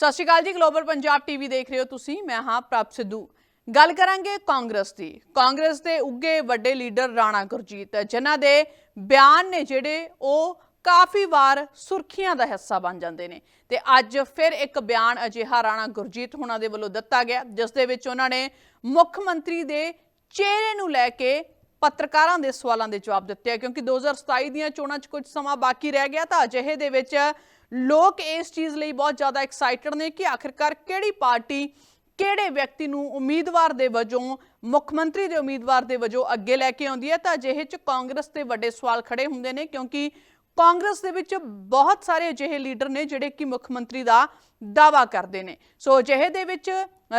ਸਤਿ ਸ਼੍ਰੀ ਅਕਾਲ ਜੀ global Punjab TV ਦੇਖ ਰਹੇ ਹੋ ਤੁਸੀਂ, ਮੈਂ ਹਾਂ ਪ੍ਰਭ ਸਿੱਧੂ। ਗੱਲ ਕਰਾਂਗੇ ਕਾਂਗਰਸ ਦੀ। ਕਾਂਗਰਸ ਦੇ ਉੱਗੇ ਵੱਡੇ ਲੀਡਰ ਰਾਣਾ ਗੁਰਜੀਤ, ਜਿਨ੍ਹਾਂ ਦੇ ਬਿਆਨ ਨੇ ਜਿਹੜੇ ਉਹ ਕਾਫੀ ਵਾਰ ਸੁਰਖੀਆਂ ਦਾ ਹਿੱਸਾ ਬਣ ਜਾਂਦੇ ਨੇ। ਤੇ ਅੱਜ ਫਿਰ ਇੱਕ ਬਿਆਨ ਅਜਿਹਾ ਰਾਣਾ ਗੁਰਜੀਤ ਹੁਣਾਂ ਦੇ ਵੱਲੋਂ ਦਿੱਤਾ ਗਿਆ, ਜਿਸ ਦੇ ਵਿੱਚ ਉਹਨਾਂ ਨੇ ਮੁੱਖ ਮੰਤਰੀ ਦੇ ਚਿਹਰੇ ਨੂੰ ਲੈ ਕੇ ਪੱਤਰਕਾਰਾਂ ਦੇ ਸਵਾਲਾਂ ਦੇ ਜਵਾਬ ਦਿੱਤੇ ਆ, ਕਿਉਂਕਿ 2027 ਦੀਆਂ ਚੋਣਾਂ 'ਚ ਕੁਝ ਸਮਾਂ ਬਾਕੀ ਰਹਿ ਗਿਆ, ਤਾਂ ਅਜਿਹੇ ਦੇ ਵਿੱਚ ਲੋਕ ਇਸ ਚੀਜ਼ ਲਈ ਬਹੁਤ ਜ਼ਿਆਦਾ ਐਕਸਾਈਟਡ ਨੇ ਕਿ ਆਖਿਰਕਾਰ ਕਿਹੜੀ ਪਾਰਟੀ ਕਿਹੜੇ ਵਿਅਕਤੀ ਨੂੰ ਉਮੀਦਵਾਰ ਦੇ ਵਜੋਂ, ਮੁੱਖ ਮੰਤਰੀ ਦੇ ਉਮੀਦਵਾਰ ਦੇ ਵਜੋਂ ਅੱਗੇ ਲੈ ਕੇ ਆਉਂਦੀ ਹੈ। ਤਾਂ ਅਜਿਹੇ 'ਚ ਕਾਂਗਰਸ ਤੇ ਵੱਡੇ ਸਵਾਲ ਖੜੇ ਹੁੰਦੇ ਨੇ ਕਿਉਂਕਿ ਕਾਂਗਰਸ ਦੇ ਵਿੱਚ ਬਹੁਤ ਸਾਰੇ ਅਜਿਹੇ ਲੀਡਰ ਨੇ ਜਿਹੜੇ ਕਿ ਮੁੱਖ ਮੰਤਰੀ ਦਾ ਦਾਵਾ ਕਰਦੇ ਨੇ। ਸੋ ਅਜਿਹੇ ਦੇ ਵਿੱਚ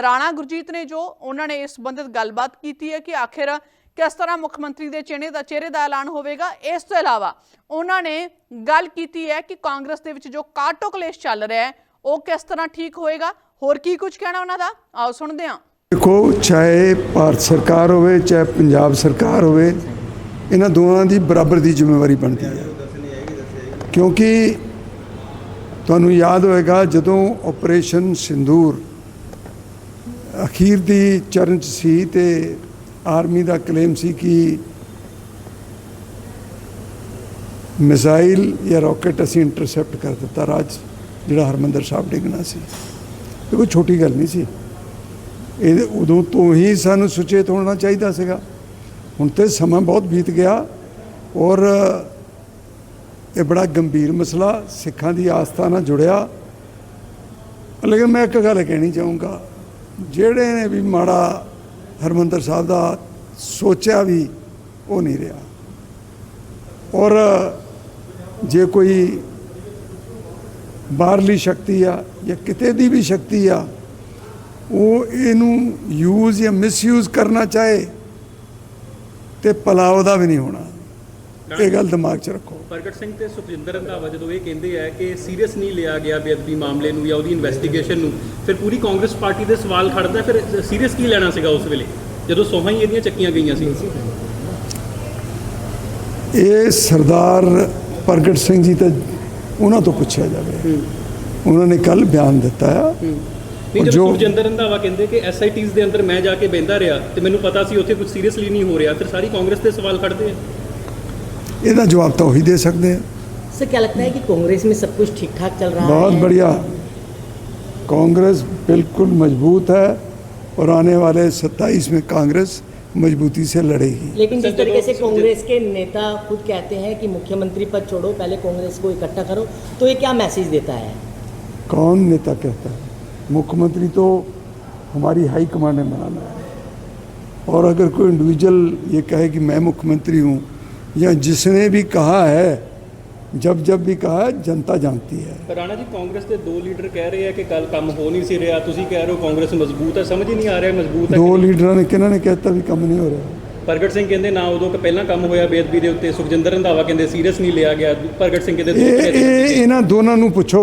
ਰਾਣਾ ਗੁਰਜੀਤ ਨੇ ਜੋ, ਉਹਨਾਂ ਨੇ ਇਸ ਸੰਬੰਧਿਤ ਗੱਲਬਾਤ ਕੀਤੀ ਹੈ ਕਿ ਆਖਿਰ ਕਿਸ ਤਰ੍ਹਾਂ ਮੁੱਖ ਮੰਤਰੀ ਦੇ ਚਿਹਰੇ ਦਾ ਚਿਹਰੇ ਦਾ ਐਲਾਨ ਹੋਵੇਗਾ, ਇਸ ਤੋਂ ਇਲਾਵਾ ਉਹਨਾਂ ਨੇ ਗੱਲ ਕੀਤੀ ਹੈ ਕਿ ਕਾਂਗਰਸ ਦੇ ਵਿੱਚ ਜੋ ਕਾਟੋ ਕਲੇਸ਼ ਚੱਲ ਰਿਹਾ ਹੈ, ਉਹ ਕਿਸ ਤਰ੍ਹਾਂ ਠੀਕ ਹੋਏਗਾ? ਹੋਰ ਕੀ ਕੁਝ ਕਹਿਣਾ ਉਹਨਾਂ ਦਾ? ਆਓ ਸੁਣਦੇ ਹਾਂ। ਦੇਖੋ, ਚਾਹੇ ਭਾਰਤ ਸਰਕਾਰ ਹੋਵੇ, ਚਾਹੇ ਪੰਜਾਬ ਸਰਕਾਰ ਹੋਵੇ, ਇਹਨਾਂ ਦੋਵਾਂ ਦੀ ਬਰਾਬਰ ਦੀ ਜ਼ਿੰਮੇਵਾਰੀ ਬਣਦੀ ਹੈ। ਕਿਉਂਕਿ ਤੁਹਾਨੂੰ ਯਾਦ ਹੋਵੇਗਾ ਜਦੋਂ ਆਪਰੇਸ਼ਨ ਸਿੰਦੂਰ ਅਖੀਰ ਦੀ ਚਰਨ 'ਚ ਸੀ ਤੇ ਆਰਮੀ ਦਾ ਕਲੇਮ ਸੀ ਕਿ ਮਿਜ਼ਾਈਲ ਜਾਂ ਰਾਕਟ ਅਸੀਂ ਇੰਟਰਸੈਪਟ ਕਰ ਦਿੱਤਾ, ਰਾਜ ਜਿਹੜਾ ਹਰਮੰਦਰ ਸਾਹਿਬ ਡਿੱਗਣਾ ਸੀ। ਇਹ ਕੋਈ ਛੋਟੀ ਗੱਲ ਨਹੀਂ ਸੀ। ਇਹ ਉਦੋਂ ਤੋਂ ਹੀ ਸਾਨੂੰ ਸੁਚੇਤ ਹੋਣਾ ਚਾਹੀਦਾ ਸੀਗਾ। ਹੁਣ ਤੇ ਸਮਾਂ ਬਹੁਤ ਬੀਤ ਗਿਆ ਔਰ ਇਹ ਬੜਾ ਗੰਭੀਰ ਮਸਲਾ ਸਿੱਖਾਂ ਦੀ ਆਸਥਾ ਨਾਲ ਜੁੜਿਆ। ਲੇਕਿਨ ਮੈਂ ਇੱਕ ਗੱਲ ਕਹਿਣੀ ਚਾਹੂੰਗਾ, ਜਿਹੜੇ ਨੇ ਵੀ ਮਾੜਾ ਹਰਮੰਦਰ ਸਾਹਿਬ ਦਾ ਸੋਚਿਆ ਵੀ ਉਹ ਨਹੀਂ ਰਿਹਾ। ਔਰ ਜੇ ਕੋਈ ਬਾਹਰਲੀ ਸ਼ਕਤੀ ਆ ਜਾਂ ਕਿਤੇ ਦੀ ਵੀ ਸ਼ਕਤੀ ਆ, ਉਹ ਇਹਨੂੰ ਯੂਜ਼ ਜਾਂ ਮਿਸਯੂਜ਼ ਕਰਨਾ ਚਾਹੇ ਤੇ ਭਲਾ ਦਾ ਵੀ ਨਹੀਂ ਹੋਣਾ। ਇਹ ਗੱਲ ਦਿਮਾਗ 'ਚ ਰੱਖੋ। ਪ੍ਰਗਟ ਸਿੰਘ ਤੇ ਸੁਖਜਿੰਦਰ ਰੰਧਾਵਾ ਜਦੋਂ ਇਹ ਕਹਿੰਦੇ ਆ ਕਿ ਸੀਰੀਅਸ ਨਹੀਂ ਲਿਆ ਗਿਆ ਬੇਅਦਬੀ ਮਾਮਲੇ ਨੂੰ ਜਾਂ ਉਹਦੀ ਇਨਵੈਸਟੀਗੇਸ਼ਨ ਨੂੰ ਫਿਰ ਪੂਰੀ ਕਾਂਗਰਸ ਪਾਰਟੀ ਦੇ ਸਵਾਲ ਖੜਦਾ ਫਿਰ ਸੀਰੀਅਸ ਕੀ ਲੈਣਾ ਸੀਗਾ ਉਸ ਵੇਲੇ? ਜਦੋਂ ਸੋਹਾਂ ਹੀ ਇਹਦੀਆਂ ਚੱਕੀਆਂ ਗਈਆਂ ਸੀ। ਇਹ ਸਰਦਾਰ ਪ੍ਰਗਟ ਸਿੰਘ ਜੀ ਤੇ ਉਹਨਾਂ ਤੋਂ ਪੁੱਛਿਆ ਜਾਵੇ। ਉਹਨਾਂ ਨੇ ਕੱਲ ਬਿਆਨ ਦਿੱਤਾ ਆ। ਨਹੀਂ ਜਦੋਂ ਸੁਖਜਿੰਦਰ ਰੰਧਾਵਾ ਕਹਿੰਦੇ ਕਿ ਐਸਆਈਟੀਜ਼ ਦੇ ਅੰਦਰ ਮੈਂ ਜਾ ਕੇ ਬਹਿੰਦਾ ਰਿਹਾ ਤੇ ਮੈਨੂੰ ਪਤਾ ਸੀ ਉੱਥੇ ਕੁਝ ਸੀਰੀਅਸਲੀ ਨਹੀਂ ਹੋ ਰਿਹਾ ਫਿਰ ਸਾਰੀ ਕਾਂਗਰਸ ਦੇ ਸਵਾਲ ਖੜਦੇ ਆ। ਇਹਦਾ ਜਵਾਬ ਤਾਂ ਉਹੀ ਦੇ ਸਕਦੇ ਆ सर क्या लगता है कि कांग्रेस में सब कुछ ठीक ठाक चल रहा बहुत है बढ़िया कांग्रेस बिल्कुल मजबूत है और आने वाले 27 में कांग्रेस मजबूती से लड़ेगी लेकिन जिस सर, तरीके से जब- कांग्रेस के नेता खुद कहते हैं कि मुख्यमंत्री पद छोड़ो पहले कांग्रेस को इकट्ठा करो तो ये क्या मैसेज देता है कौन नेता कहता है मुख्यमंत्री तो हमारी हाई कमांड ने बनाना है और अगर कोई इंडिविजुअल ये कहे कि मैं मुख्यमंत्री हूँ या जिसने भी कहा है जब जब भी कहा है जनता जानती है ਪਰ ਰਾਣਾ ਜੀ ਕਾਂਗਰਸ ਦੇ ਦੋ ਲੀਡਰ ਕਹਿ ਰਹੇ ਆ ਕਿ ਕੱਲ ਕੰਮ ਹੋ ਨਹੀਂ ਸੀ ਰਿਹਾ ਤੁਸੀਂ ਕਹਿ ਰਹੇ ਹੋ ਕਾਂਗਰਸ ਮਜ਼ਬੂਤ ਹੈ ਸਮਝ ਹੀ ਨਹੀਂ ਆ ਰਿਹਾ ਮਜ਼ਬੂਤ ਹੈ ਦੋ ਕਿ ਨਹੀਂ। ਲੀਡਰਾਂ ਨੇ ਕਿਹਨਾਂ ਨੇ ਕਹਿਤਾ ਵੀ ਕੰਮ ਨਹੀਂ ਹੋ ਰਿਹਾ ਪ੍ਰਗਟ ਸਿੰਘ ਕਹਿੰਦੇ ਨਾ ਉਦੋਂ ਕਿ ਪਹਿਲਾਂ ਕੰਮ ਹੋਇਆ ਬੇਅਦਬੀ ਦੇ ਉੱਤੇ ਸੁਖਜਿੰਦਰ ਰੰਧਾਵਾ ਕਹਿੰਦੇ ਸੀਰੀਅਸ ਨਹੀਂ ਲਿਆ ਗਿਆ ਪ੍ਰਗਟ ਸਿੰਘ ਕਹਿੰਦੇ ਇਹ ਦੂਸਰੇ ਇਹ ਇਹਨਾਂ ਦੋਨਾਂ ਨੂੰ ਪੁੱਛੋ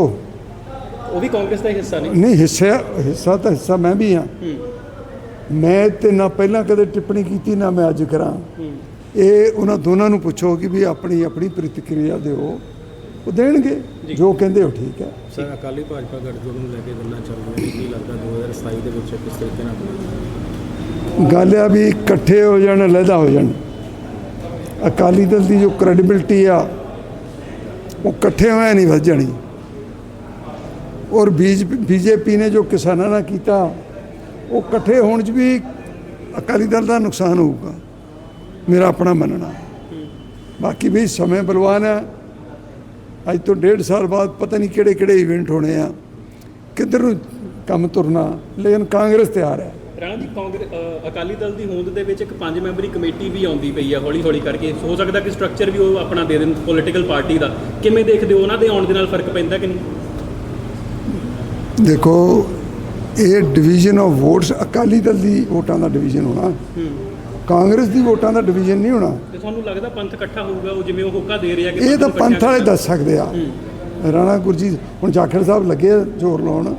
ਉਹ ਵੀ ਕਾਂਗਰਸ ਦਾ ਹੀ ਹਿੱਸਾ ਨੇ ਨਹੀਂ ਹਿੱਸਾ ਹਿੱਸਾ ਤਾਂ ਹਿੱਸਾ ਮੈਂ ਵੀ ਹਾਂ ਮੈਂ ਤੇ ਨਾ ਪਹਿਲਾਂ ਕਦੇ ਟਿੱਪਣੀ ਕੀਤੀ ਨਾ ਮੈਂ ਅੱਜ ਕਰਾਂ ਇਹ ਉਹਨਾਂ ਦੋਨਾਂ ਨੂੰ ਪੁੱਛੋ ਕਿ ਵੀ ਆਪਣੀ ਆਪਣੀ ਪ੍ਰਤੀਕਿਰਿਆ ਦਿਓ ਉਹ ਦੇਣਗੇ ਜੋ। ਕਹਿੰਦੇ ਹੋ ਠੀਕ ਹੈ। ਸਰ ਅਕਾਲੀ ਭਾਜਪਾ ਗਠਜੋੜ ਨੂੰ ਲੈ ਕੇ ਗੱਲਾਂ ਚੱਲ ਰਹੀਆਂ ਨੇ ਕੀ ਲੱਗਦਾ 2027 ਦੇ ਵਿੱਚ ਕਿਸ ਤਰੀਕੇ ਨਾਲ? ਗੱਲ ਆ ਵੀ ਇਕੱਠੇ ਹੋ ਜਾਣ ਅਲੱਗਾ ਹੋ ਜਾਣ। ਅਕਾਲੀ ਦਲ ਦੀ ਜੋ ਕ੍ਰੈਡੀਬਿਲਟੀ ਆ ਉਹ ਇਕੱਠੇ ਹੋਇਆ ਨਹੀਂ ਵੱਧ ਜਾਣੀ। ਔਰ ਬੀਜੇਪੀ ਨੇ ਜੋ ਕਿਸਾਨਾਂ ਨਾਲ ਕੀਤਾ ਉਹ ਇਕੱਠੇ ਹੋਣ 'ਚ ਵੀ ਅਕਾਲੀ ਦਲ ਦਾ ਨੁਕਸਾਨ ਹੋਊਗਾ। ਮੇਰਾ ਆਪਣਾ ਮੰਨਣਾ। ਬਾਕੀ ਵੀ ਸਮੇਂ ਬਲਵਾਨ ਹੈ। ਅੱਜ ਤੋਂ ਡੇਢ ਸਾਲ ਬਾਅਦ ਪਤਾ ਨਹੀਂ ਕਿਹੜੇ ਕਿਹੜੇ ਇਵੈਂਟ ਹੋਣੇ ਆ। ਕਿੱਧਰ ਨੂੰ ਕੰਮ ਤੁਰਨਾ ਲੇਕਿਨ ਕਾਂਗਰਸ ਤਿਆਰ ਹੈ। ਰਾਣਾ ਜੀ ਕਾਂਗਰਸ ਅਕਾਲੀ ਦਲ ਦੀ ਹੋਂਦ ਦੇ ਵਿੱਚ ਇੱਕ ਪੰਜ ਮੈਂਬਰੀ ਕਮੇਟੀ ਵੀ ਆਉਂਦੀ ਪਈ ਆ ਹੌਲੀ ਹੌਲੀ ਕਰਕੇ। ਹੋ ਸਕਦਾ ਕਿ ਸਟਰਕਚਰ ਵੀ ਉਹ ਆਪਣਾ ਦੇ ਦੇਣ ਪੋਲੀਟੀਕਲ ਪਾਰਟੀ ਦਾ। ਕਿਵੇਂ ਦੇਖਦੇ ਹੋ ਉਹਨਾਂ ਦੇ ਆਉਣ ਦੇ ਨਾਲ ਫ਼ਰਕ ਪੈਂਦਾ ਕਿ ਨਹੀਂ? ਦੇਖੋ ਇਹ division of votes Akali Dal ਦੀ ਵੋਟਾਂ ਦਾ ਡਿਵੀਜ਼ਨ ਹੋਣਾ। ਕਾਂਗਰਸ ਦੀ ਵੋਟਾਂ ਦਾ ਡਿਵੀਜ਼ਨ ਨਹੀਂ ਹੋਣਾ। ਤੇ ਤੁਹਾਨੂੰ ਲੱਗਦਾ ਪੰਥ ਇਕੱਠਾ ਹੋਊਗਾ ਉਹ ਜਿਵੇਂ ਉਹ ਹੋਕਾ ਦੇ ਰਿਹਾ ਕਿ ਇਹ ਤਾਂ ਪੰਥ ਵਾਲੇ। ਦੱਸ ਸਕਦੇ ਆ। ਰਾਣਾ ਗੁਰਜੀਤ ਹੁਣ ਜਾਖੜ ਸਾਹਿਬ ਲੱਗੇ ਜ਼ੋਰ ਲਾਉਣ।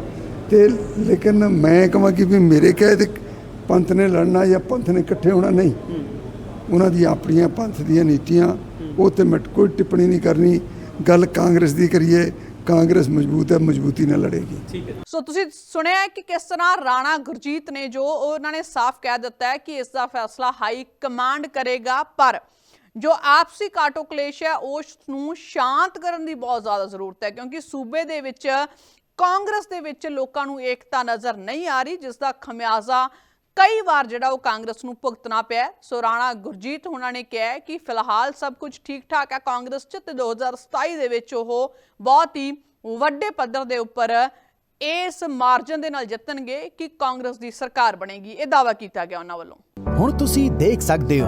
ਤੇ ਲੇਕਿਨ ਮੈਂ ਕਹਾਂ ਕਿ ਵੀ ਮੇਰੇ ਕਹੇ ਤੇ ਪੰਥ ਨੇ ਲੜਨਾ ਜਾਂ ਪੰਥ ਨੇ ਇਕੱਠੇ ਹੋਣਾ ਨਹੀਂ। ਉਹਨਾਂ ਦੀਆਂ ਆਪਣੀਆਂ ਪੰਥ ਦੀਆਂ ਨੀਤੀਆਂ ਉਹ ਤੇ ਮੈਂ ਕੋਈ ਟਿੱਪਣੀ ਨਹੀਂ ਕਰਨੀ। ਗੱਲ ਕਾਂਗਰਸ ਦੀ ਕਰੀਏ ਕਾਂਗਰਸ ਮਜ਼ਬੂਤ ਹੈ ਮਜ਼ਬੂਤੀ ਨਾਲ ਲੜੇਗੀ। ਠੀਕ ਹੈ ਸੋ ਤੁਸੀਂ ਸੁਣਿਆ ਹੈ ਕਿ ਕਿਸ ਤਰ੍ਹਾਂ ਰਾਣਾ ਗੁਰਜੀਤ ਨੇ ਜੋ ਉਹਨਾਂ ਨੇ ਸਾਫ਼ ਕਹਿ ਦਿੱਤਾ ਹੈ ਕਿ ਇਸ ਦਾ ਫੈਸਲਾ ਹਾਈ ਕਮਾਂਡ ਕਰੇਗਾ ਪਰ ਜੋ ਆਪਸੀ ਕਾਟੋ ਕਲੇਸ਼ ਹੈ ਉਸ ਨੂੰ ਸ਼ਾਂਤ ਕਰਨ ਦੀ ਬਹੁਤ ਜ਼ਿਆਦਾ ਜ਼ਰੂਰਤ ਹੈ ਕਿਉਂਕਿ ਸੂਬੇ ਦੇ ਵਿੱਚ ਕਾਂਗਰਸ ਦੇ ਵਿੱਚ ਲੋਕਾਂ ਨੂੰ ਏਕਤਾ ਨਜ਼ਰ ਨਹੀਂ ਆ ਰਹੀ ਜਿਸ ਦਾ ਖਮਿਆਜ਼ਾ ਕਈ ਵਾਰ ਜਿਹੜਾ ਉਹ ਕਾਂਗਰਸ ਨੂੰ ਭੁਗਤਣਾ ਪਿਆ ਸੋ ਰਾਣਾ ਗੁਰਜੀਤ ਉਹਨਾਂ ਨੇ ਕਿਹਾ ਕਿ ਫਿਲਹਾਲ ਸਭ ਕੁਝ ਠੀਕ ਠਾਕ ਹੈ। ਕਾਂਗਰਸ 'ਚ ਤੇ 2027 ਦੇ ਵਿੱਚ ਉਹ ਬਹੁਤ ਹੀ ਵੱਡੇ ਪੱਧਰ ਦੇ ਉੱਪਰ ਇਸ ਮਾਰਜਨ ਦੇ ਨਾਲ ਜਿੱਤਣਗੇ ਕਿ ਕਾਂਗਰਸ ਦੀ ਸਰਕਾਰ ਬਣੇਗੀ। ਇਹ ਦਾਅਵਾ ਕੀਤਾ ਗਿਆ ਉਹਨਾਂ ਵੱਲੋਂ। ਹੁਣ ਤੁਸੀਂ ਦੇਖ ਸਕਦੇ ਹੋ